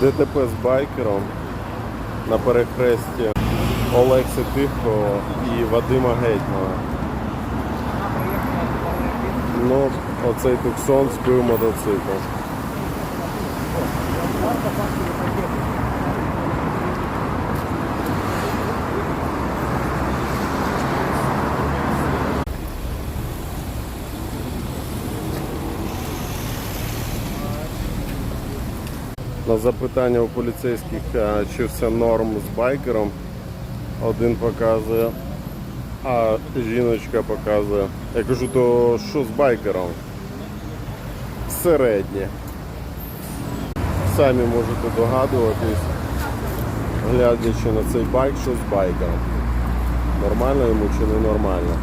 ДТП з байкером на перехресті Олекси Тихого і Вадима Гетьмана. Ну, оцей Туксон збив мотоцикл. На запитання у поліцейських, чи все норм з байкером, один показує, а жіночка показує. Я кажу, то що з байкером? Середнє. Самі можете догадуватись, глядячи на цей байк, що з байкером. Нормально йому чи не нормально.